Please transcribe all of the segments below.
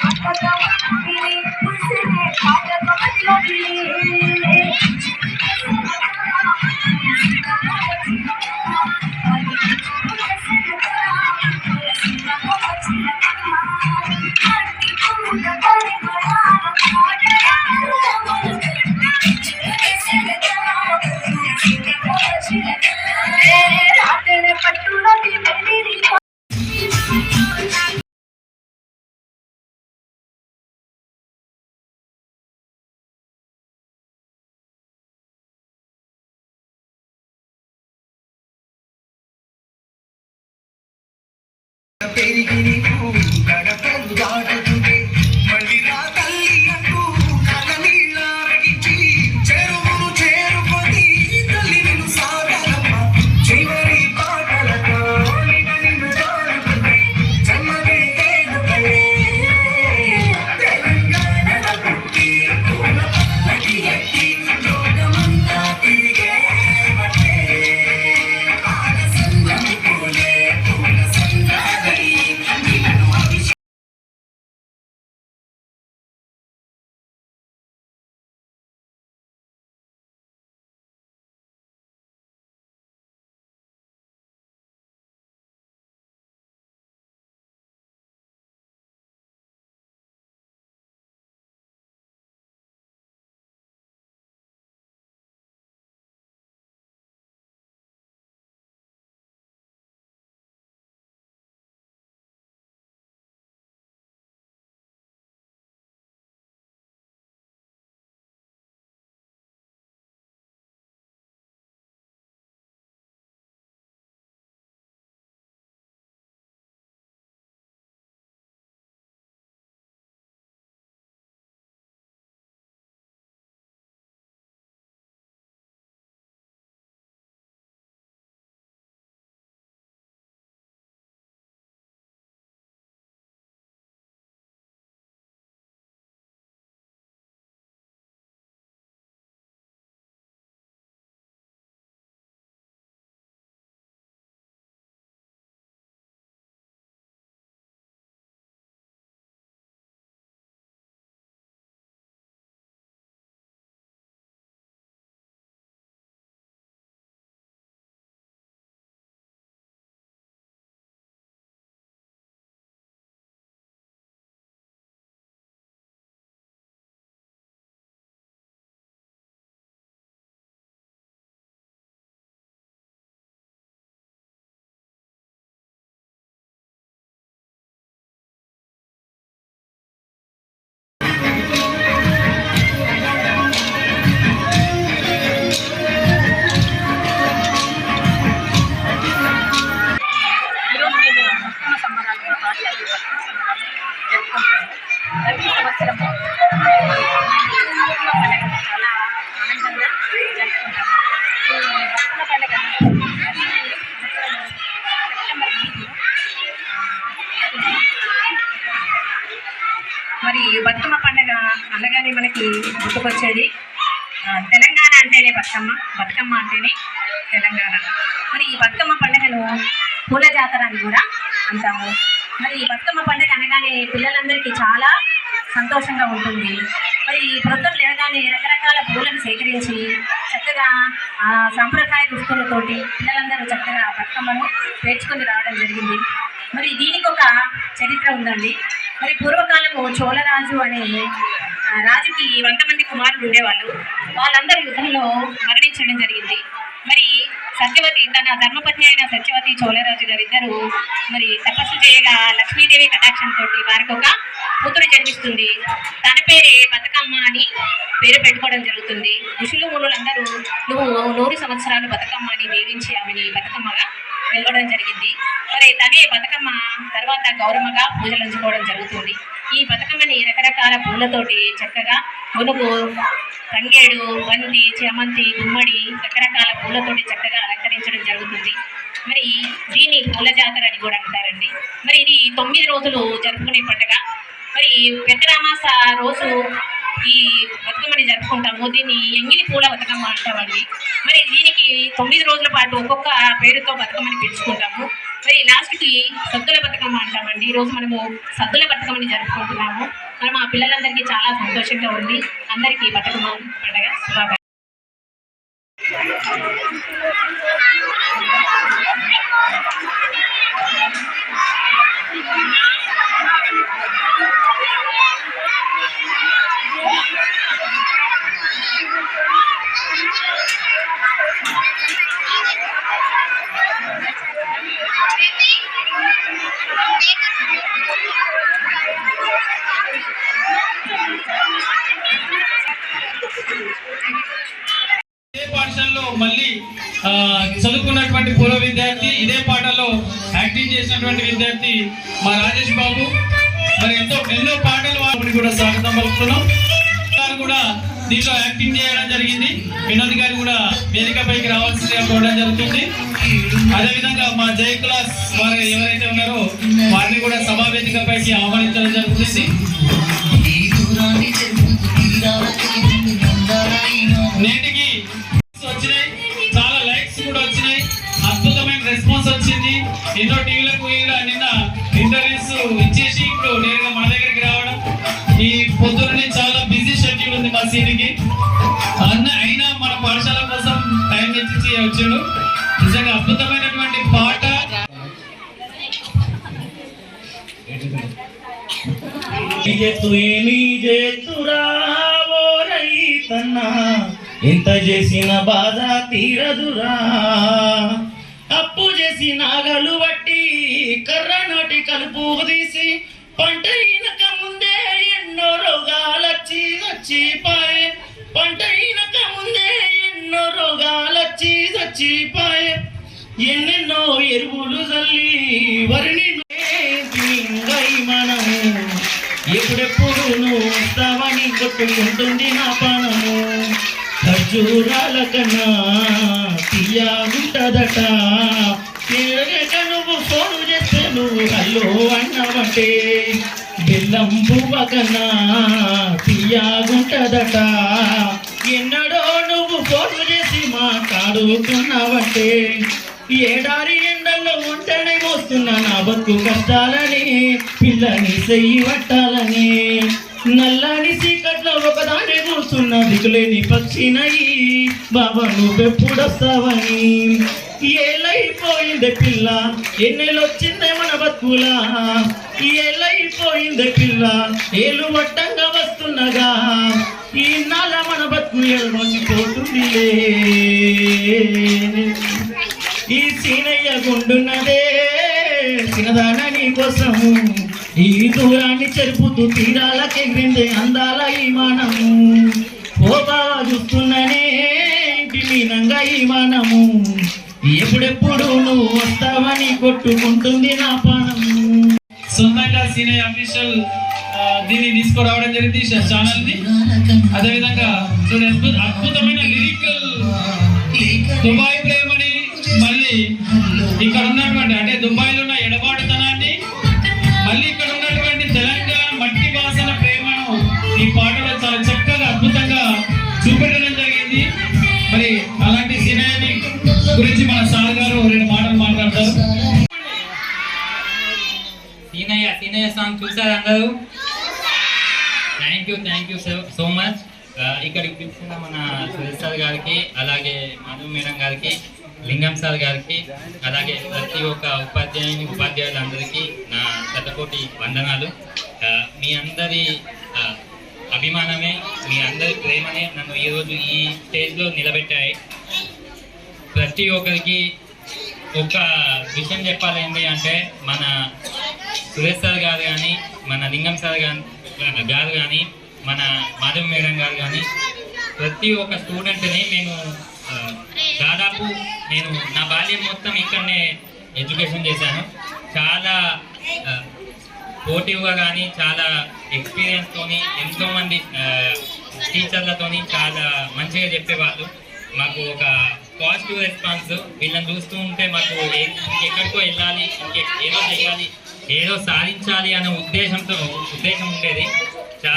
Thank you. Baby, పండుగ మరి బతుకమ్మ పండుగ అనగానే మనకి గుర్తుకొచ్చేది తెలంగాణ అంటేనే బతుకమ్మ బతుకమ్మ అంటేనే తెలంగాణ. మరి ఈ బతుకమ్మ పండుగను పూల జాతర అని కూడా అంటాము. మరి ఈ బతుకమ్మ పండుగ అనగానే పిల్లలందరికీ చాలా సంతోషంగా ఉంటుంది. మరి ప్రొద్దున లేవగానే రకరకాల పూలను సేకరించి చక్కగా ఆ సాంప్రదాయ దుస్తులతోటి పిల్లలందరూ చక్కగా బతుకమ్మను పేర్చుకొని రావడం జరిగింది. మరి దీనికి ఒక చరిత్ర ఉందండి. మరి పూర్వకాలము చోళరాజు అనే రాజుకి వంద మంది కుమారులు ఉండేవాళ్ళు. వాళ్ళందరూ యుద్ధంలో మరణించడం జరిగింది. మరి సత్యవతి తన ధర్మపత్ని అయిన సత్యవతి చోళరాజు గారు ఇద్దరు మరి తపస్సు చేయగా లక్ష్మీదేవి కటాక్షంతో వారికి ఒక కూతురు జన్మిస్తుంది. తన పేరే బతుకమ్మ అని పేరు పెట్టుకోవడం జరుగుతుంది. ఋషులు మునులందరూ నువ్వు నూరు సంవత్సరాలు బతుకమ్మ అని దీవించి ఆమెని బతుకమ్మగా వెళ్ళడం జరిగింది. మరి తనే బతుకమ్మ తర్వాత గౌరమ్మగా పూజలు ఉంచుకోవడం జరుగుతుంది. ఈ బతుకమ్మని రకరకాల పూలతోటి చక్కగా మునుగు తంగేడు బంతి చామంతి గుమ్మడి రకరకాల పూలతోటి చక్కగా అలంకరించడం జరుగుతుంది. మరి దీన్ని పూల జాతర అని కూడా అంటారండి. మరి ఇది తొమ్మిది రోజులు జరుపుకునే పండుగ. మరి పెద్దరామాస రోజు ఈ బతుకమ్మని జరుపుకుంటాము. దీన్ని ఎంగిలి పూల బతుకమ్మ అంటామండి. మరి దీనికి తొమ్మిది రోజుల పాటు ఒక్కొక్క పేరుతో బతుకమ్మని పిలుచుకుంటాము. మరి లాస్ట్కి సద్దుల బతుకమ్మ అంటామండి. ఈ రోజు మనము సద్దుల బతుకమ్మని జరుపుకుంటున్నాము. మనం మా పిల్లలందరికీ చాలా సంతోషంగా ఉంది. అందరికీ బతుకమ్మ పండగ శుభాకాంక్ష మళ్ళీ చదువుకున్నటువంటి పూర్వ విద్యార్థి ఇదే పాటలో యాక్టింగ్ చేసినటువంటి విద్యార్థి మా రాజేష్ బాబు. మరి ఎంతో ఎన్నో పాటలు వారిని కూడా స్వాగతం పలుకుతున్నాం. గారు కూడా దీంట్లో యాక్టింగ్ చేయడం జరిగింది. వినోద్ గారు కూడా వేదికపైకి రావాల్సిందిగా కోరడం జరుగుతుంది. అదేవిధంగా మా జయ క్లాస్ వారు ఎవరైతే ఉన్నారో వారిని కూడా సభా వేదికపైకి ఆహ్వానించడం జరుగుతుంది. నేటికి వచ్చింది ఎన్నో టీవీలకు నిన్న ఇంటర్వ్యూస్ ఇచ్చేసి ఇప్పుడు నేరుగా మా దగ్గరికి రావడం. ఈ పొద్దున్నే చాలా బిజీ షెడ్యూల్ ఉంది మా సీనికి. అన్న అయినా మన పాఠశాల కోసం టైం ఇచ్చి వచ్చాడు. నిజంగా అద్భుతమైనటువంటి పాట. ఏమి చేతురా ఎంత చేసిన బాధ తీరదురా. అప్పు చేసి నాగలు పట్టి కర్ర నాటి కలుపు తీసి పంట ఈనక ముందే ఎన్నో రోగాలచ్చి చచ్చిపాయే పంట ఈనక ముందే ఎన్నో రోగాలచ్చి చచ్చిపాయే ఎన్నెన్నో ఎరువులు చల్లి వరిని పింగై మనము ఎప్పుడెప్పుడు నువ్వు వస్తావని కొట్టుకుంటుంది నా పానము ఖర్జూరాల కన్నా తీయాగుంటదట ఎరగక నువ్వు ఫోను చేస్తే నువ్వు హలో అన్నావంటే. బెల్లం పువ్వ తీయాగుంటదట ఎన్నడో నువ్వు ఫోను చేసి మాట్లాడుకున్నావంటే ఏడారి ఎండల్లో ఉంటేనే వస్తున్నా నా బతుకు కష్టాలని పిల్లని సెయ్యి పట్టాలని. నల్లని చీకట్లో ఒకదాని కూర్చున్న దిగులేని పక్షినయి బాబా నువ్వెప్పుడొస్తావని ఏలైపోయింది పిల్ల ఎన్నెలొచ్చిందే మన బతుకుల? ఏలైపోయింది పిల్ల ఏలు వట్టంగా వస్తున్నగా ఈ నాల మన బతుకు ఎడమొచ్చిపోతుందిలే. ఈ సీనయ్య గుండున్నదే చిన్నదాన నీ కోసము. ఈ దూరాన్ని చెరుపుతూ తీరాలకెగిరిందే అందాల ఈ మానము బావా చూస్తున్ననే విలీనంగా ఈ మానము ఎప్పుడెప్పుడు నువ్వు వస్తావని కొట్టుకుంటుంది నా పానము సొంతంగా సీనియర్ అఫీషియల్ దీన్ని తీసుకురావడం జరిగింది ఛానల్ని అదేవిధంగా చూడండి అద్భుత అద్భుతమైన లిరికల్ దుబాయ్ సాంగ్ చూసారు అందరూ thank you thank you so so much ఇక్కడికి పిలిచిన మన సురేష్ సార్ గారికి అలాగే మధు మేడం గారికి లింగం సార్ గారికి అలాగే ప్రతి ఒక్క ఉపాధ్యాయుని ఉపాధ్యాయులందరికీ నా శతకోటి వందనాలు. Uh, మీ అందరి uh, అభిమానమే మీ అందరి ప్రేమనే నన్ను ఈరోజు ఈ స్టేజ్లో నిలబెట్టాయి. ప్రతి ఒక్కరికి ఒక విషయం చెప్పాలి ఏంటి అంటే మన సురేష్ సార్ గారు కానీ మన లింగం సార్ గారు కానీ మన మాధవ్ మేడం గారు కానీ ప్రతి ఒక్క స్టూడెంట్ని నేను దాదాపు నేను నా బాల్యం మొత్తం ఇక్కడనే ఎడ్యుకేషన్ చేశాను. చాలా పోటీవ్గా కానీ చాలా ఎక్స్పీరియన్స్తోని ఎంతోమంది టీచర్లతోని చాలా మంచిగా చెప్పేవాళ్ళు. మాకు ఒక పాజిటివ్ రెస్పాన్స్ వీళ్ళని చూస్తూ ఉంటే మాకు ఎక్కడికో వెళ్ళాలి ఇంకే ఏదో చేయాలి ఏదో సాధించాలి అనే ఉద్దేశంతో ఉద్దేశం ఉండేది. చా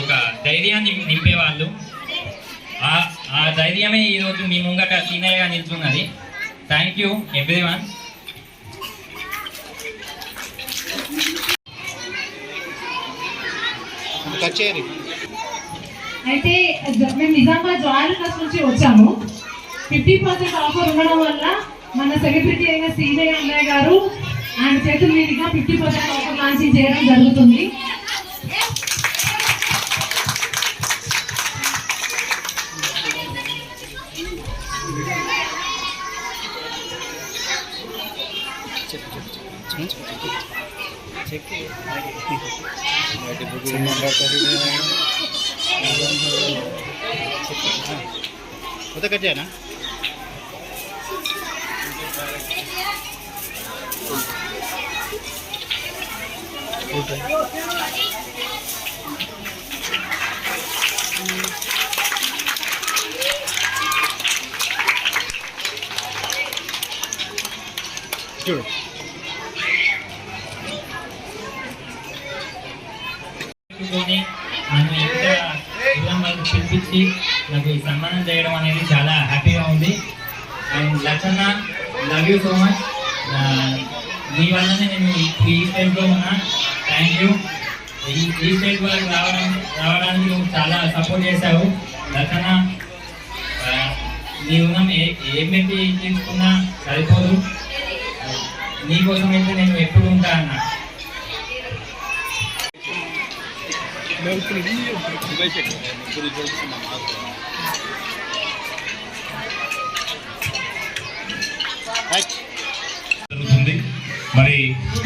ఒక ధైర్యాన్ని నింపేవాళ్ళు. ఆ ఆ ధైర్యమే ఈరోజు మీ ముంగట సీనియర్గా నిల్చున్నది. థ్యాంక్ యూ ఎవ్రీ వన్ కచేరీ. అయితే మేము నిజామాబాద్ జాయిన్ క్లాస్ నుంచి వచ్చాము. ఫిఫ్టీ పర్సెంట్ ఆఫర్ ఉండడం వల్ల మన సెలబ్రిటీ అయిన శ్రీజయ్ అన్నయ్య గారు ఆయన చేతుల మీదుగా ఫిఫ్టీ పర్సెంట్ ఆఫర్ లాంచింగ్ చేయడం జరుగుతుంది కొత్త కచేనా చూడు పిలిపించి నాకు ఈ సన్మానం చేయడం అనేది చాలా హ్యాపీగా ఉంది. And Lachchanna love you so much. మీ వల్లనే నేను ఈ స్టేజ్లో ఉన్నా. Thank you. ఈ ఈ స్టేజ్ వరకు రావడం రావడానికి నువ్వు చాలా సపోర్ట్ చేశావు. లచ్చన్న ఆ, నీ ఏ తీసుకున్నా సరిపోదు. నీకోసం అయితే నేను ఎప్పుడు ఉంటా అన్నా. జరుగుతుంది మరి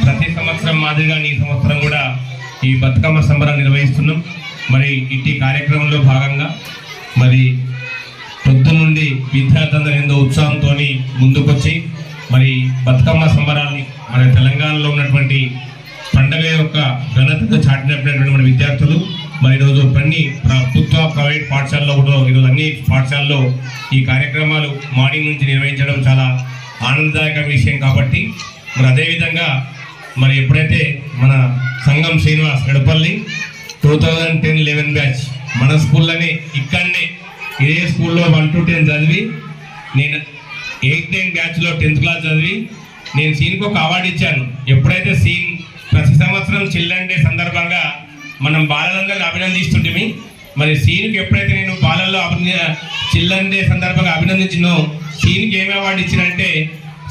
ప్రతి సంవత్సరం మాదిరిగా ఈ సంవత్సరం కూడా ఈ బతుకమ్మ సంబరాలు నిర్వహిస్తున్నాం. మరి ఇట్టి కార్యక్రమంలో భాగంగా మరి పొద్దు నుండి విద్యార్థులందరూ ఎంతో ఉత్సాహంతో ముందుకొచ్చి మరి బతుకమ్మ సంబరాల్ని మన తెలంగాణలో ఉన్నటువంటి పండగ యొక్క ఘనతను చాటినటువంటి మన విద్యార్థులు. మరి ఈరోజు కొన్ని ప్రభుత్వ ప్రైవేట్ పాఠశాలలో కూడా ఈరోజు అన్ని పాఠశాలలో ఈ కార్యక్రమాలు మార్నింగ్ నుంచి నిర్వహించడం చాలా ఆనందదాయక విషయం కాబట్టి మరి అదేవిధంగా మరి ఎప్పుడైతే మన సంఘం Srinivas Gadapalli two thousand ten eleven batch మన స్కూల్లోనే ఇక్కడనే ఇదే స్కూల్లో వన్ టు టెన్ చదివి నేను ఎయిత్ నైన్ బ్యాచ్లో టెన్త్ క్లాస్ చదివి నేను సీన్కి ఒక అవార్డు ఇచ్చాను. ఎప్పుడైతే సీన్ ప్రతి సంవత్సరం చిల్డ్రన్ డే సందర్భంగా మనం బాలలందరిని అభినందిస్తుంటిమి మరి సీన్కి ఎప్పుడైతే నేను బాలల్లో అభిన చిల్డ్రన్ డే సందర్భంగా అభినందించినో సీన్కి ఏమి అవార్డు ఇచ్చినంటే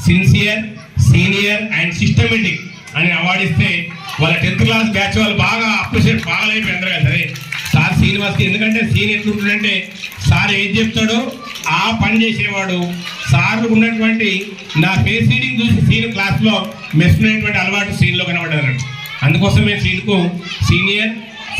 సిన్సియర్ సీనియర్ అండ్ సిస్టమేటిక్ అని అవార్డు ఇస్తే వాళ్ళ టెన్త్ క్లాస్ బ్యాచ్ వాళ్ళు బాగా అప్రిషియేట్ బాగా అయిపోయి అందరూ కదా సరే. సార్ శ్రీనివాస్కి ఎందుకంటే సీన్ ఎట్లుంటుందంటే సార్ ఏం చెప్తాడో ఆ పని చేసేవాడు. సార్ ఉన్నటువంటి నా ఫేస్ రీడింగ్ చూసి సీన్ క్లాస్లో మెస్తున్నటువంటి అలవాటు సీన్లో కనబడ్డారు. అందుకోసమే సీన్కు senior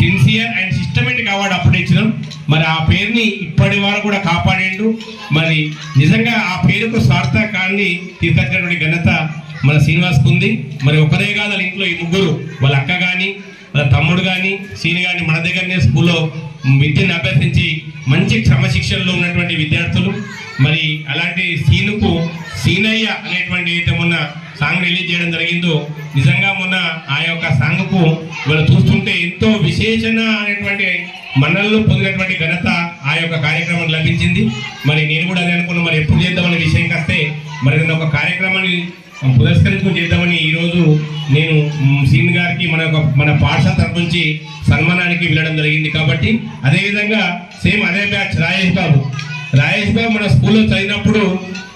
sincere and systematic award అప్పుడు ఇచ్చినాం. మరి ఆ పేరుని ఇప్పటి వరకు కూడా కాపాడిండు. మరి నిజంగా ఆ పేరుకు స్వార్థకాన్ని తీసుకొచ్చినటువంటి ఘనత మన శ్రీనివాస్కు ఉంది. మరి ఒకరే కాదు వాళ్ళ ఇంట్లో ఈ ముగ్గురు. వాళ్ళ అక్క కానీ వాళ్ళ తమ్ముడు కానీ సీని కానీ మన దగ్గరనే స్కూల్లో విద్యను అభ్యసించి మంచి క్రమశిక్షణలో ఉన్నటువంటి విద్యార్థులు. మరి అలాంటి సీనుకు సీనయ్య అనేటువంటి అయితే మొన్న సాంగ్ రిలీజ్ చేయడం జరిగిందో నిజంగా మొన్న ఆ యొక్క సాంగ్కు వాళ్ళు చూస్తుంటే ఎంతో విశేషణ అనేటువంటి మన్నల్లో పొందినటువంటి ఘనత ఆ యొక్క కార్యక్రమం లభించింది. మరి నేను కూడా అదే అనుకున్నా మరి ఎప్పుడు చేద్దామనే విషయం వస్తే మరి ఒక కార్యక్రమాన్ని పురస్కరించుకుని చేద్దామని ఈరోజు నేను సీన్ గారికి మన యొక్క మన పాఠశాల తరపు నుంచి సన్మానానికి వెళ్ళడం జరిగింది కాబట్టి అదేవిధంగా సేమ్ అదే బ్యాచ్ రాజేష్ బాబు. రాజేష్ బాబు మన స్కూల్లో చదివినప్పుడు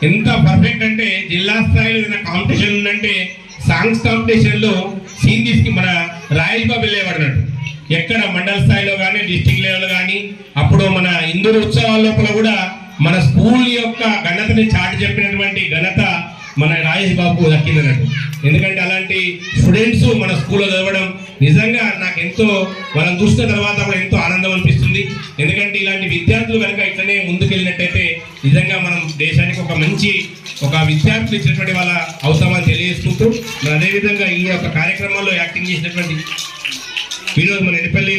ఎంత పర్ఫెక్ట్ అంటే జిల్లా స్థాయిలో ఏదైనా కాంపిటీషన్ ఉందంటే సాంగ్స్ కాంపిటీషన్లో సీన్ తీసుకు మన రాజేష్ బాబు వెళ్ళేవాడు ఎక్కడ మండల స్థాయిలో కానీ డిస్టిక్ లెవెల్ కానీ అప్పుడు మన ఇందూరు ఉత్సవాల లోపల కూడా మన స్కూల్ యొక్క ఘనతని చాటి చెప్పినటువంటి ఘనత మన రాజేష్ బాబుకు దక్కిందన్నట్టు. ఎందుకంటే అలాంటి స్టూడెంట్స్ మన స్కూల్లో చదవడం నిజంగా నాకు ఎంతో మనం చూసిన తర్వాత కూడా ఎంతో ఆనందం అనిపిస్తుంది. ఎందుకంటే ఇలాంటి విద్యార్థులు కనుక ఇట్లనే ముందుకెళ్ళినట్టయితే నిజంగా మనం దేశానికి ఒక మంచి ఒక విద్యార్థులు ఇచ్చినటువంటి వాళ్ళ అవుతామని తెలియజేసుకుంటూ మరి అదేవిధంగా ఈ యొక్క కార్యక్రమంలో యాక్టింగ్ చేసినటువంటి ఈరోజు మన ఎడిపల్లి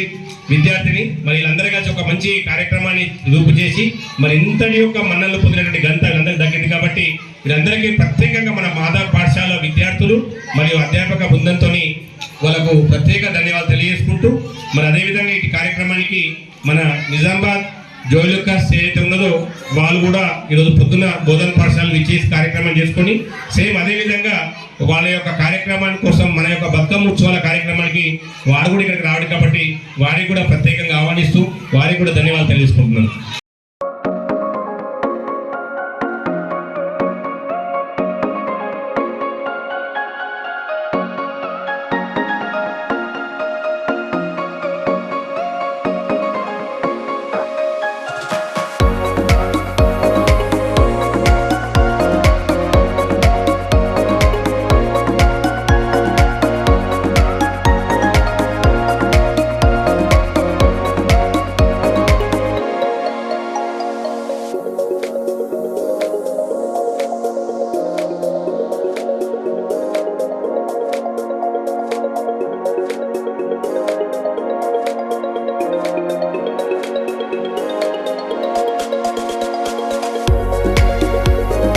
విద్యార్థిని మరి వీళ్ళందరూ కలిసి ఒక మంచి కార్యక్రమాన్ని రూపు చేసి మరి ఇంతటి యొక్క మన్నలు పొందినటువంటి గంట వీళ్ళందరికీ దక్కింది కాబట్టి వీరందరికీ ప్రత్యేకంగా మన మాధవ పాఠశాల విద్యార్థులు మరియు అధ్యాపక బృందంతో వాళ్ళకు ప్రత్యేక ధన్యవాదాలు తెలియజేసుకుంటూ మరి అదేవిధంగా ఈ కార్యక్రమానికి మన నిజామాబాద్ జోయిలుకాస్ ఏదైతే ఉన్నదో వాళ్ళు కూడా ఈరోజు పొద్దున బోధన పాఠశాలను ఇచ్చేసి కార్యక్రమం చేసుకొని సేమ్ అదేవిధంగా వాళ్ళ యొక్క కార్యక్రమాని కోసం మన యొక్క బతుకమ్మ ఉత్సవాల కార్యక్రమానికి వారు కూడా ఇక్కడికి రావడం కాబట్టి వారికి కూడా ప్రత్యేకంగా ఆహ్వానిస్తూ వారికి కూడా ధన్యవాదాలు తెలుసుకుంటున్నాను